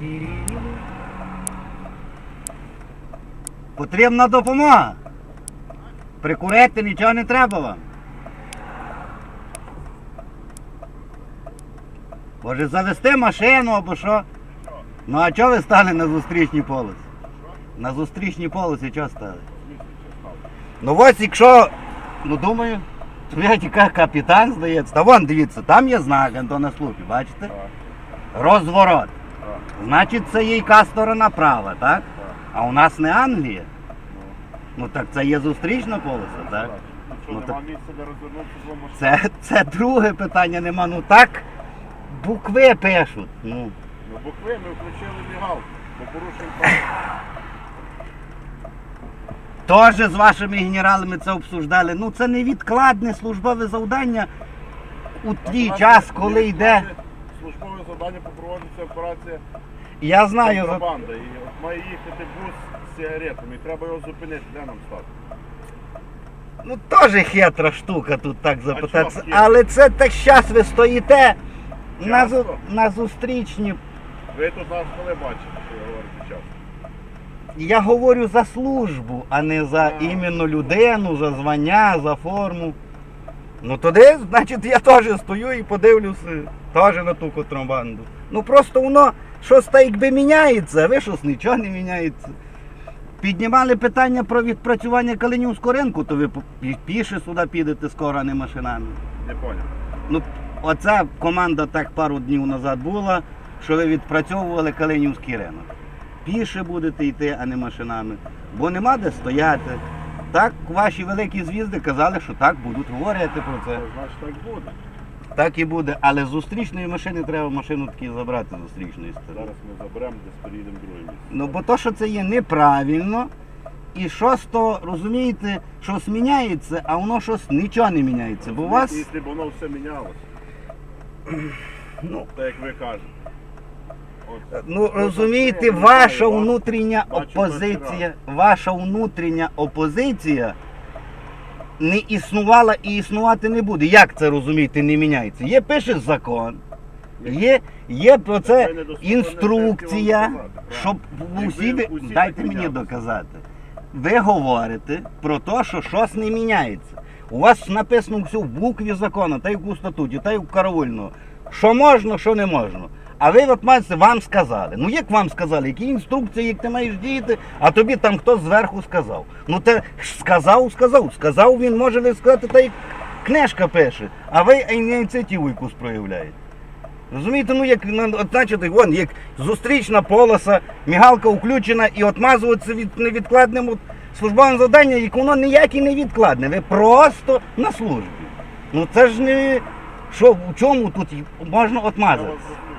посіріли. Потрібна допомога. Прикурити нічого не треба вам. Може завести машину або що? Ну а чого ви стали на зустрічній полосі? На зустрічній полосі чого стали? Ну ось якщо, ну думаю, то я тільки капітан здається. Та вон дивіться, там є знак Антона Слупі, бачите? Розворот. Значить, це є яка сторона права, так? А у нас не Англія. Ну так це є зустрічна полоса, так? Ну, нема так- місця, де розвернутися двом машинам? Це, це друге питання нема. Ну так букви пишуть. Ну. Ну, букви ми включили мігалку, бо порушуємо право. Теж з вашими генералами це обсуждали. Ну це невідкладне службове завдання у твій час, коли йде. Завдання попроводиться операція Я знаю, за- контрабанда. І от має їхати бус з сигаретами. І треба його зупинити, де нам стати? ну теж хитра штука тут так запитатися. чого хитра? Але це так щас ви стоїте на, зу- Часто? на зустрічні. Ви тут нас коли бачите, що ви говорите час? Я говорю за службу, а не за А. іменно людину, за звання, за форму. Ну тоді, значить, я теж стою і подивлюся теж на ту контрабанду. Ну просто воно щось так якби міняється, ви щось нічого не міняється. Піднімали питання про відпрацювання Калинівського ринку, то ви піше сюди підете скоро, а не машинами. Не поняв. Ну, оця команда так пару днів назад була, що ви відпрацьовували Калинівський ринок. Піше будете йти, а не машинами. Бо нема де стояти. Так ваші великі звізди казали, що так будуть говорити про це. Значить так буде. Так і буде. Але з зустрічної машини треба машину таки забрати з зустрічної сторони. Зараз ми заберемо, десь переїдемо в друге місце. Ну бо то, що це є неправильно. І щось то, розумієте, щось міняється, а воно щось нічого не міняється. Бо у вас, Якщо б воно все мінялося, ну, так як ви кажете. Ну розумієте, ваша внутрішня опозиція, ваша внутрішня опозиція не існувала і існувати не буде. Як це розумієте, не міняється? Є пише закон, є, є про це інструкція, щоб усі, дайте мені доказати. Ви говорите про те, що щось не міняється. У вас написано все в букві закону, та й у статуті, та й у караульного. Що можна, що не можна. А ви от маєте, вам сказали. Ну як вам сказали, які інструкції, як ти маєш діяти, а тобі там хтось зверху сказав. Ну те сказав, сказав. Сказав він, може ви сказати, та й книжка пише, а ви ініціативу якусь проявляєте. Розумієте, ну як на- значить, вон, як зустрічна полоса, мігалка включена і отмазуватися від невідкладним службовим завданням, як воно ніяке не відкладне. Ви просто на службі. Ну це ж не. Що, у чому тут можна отмазатися?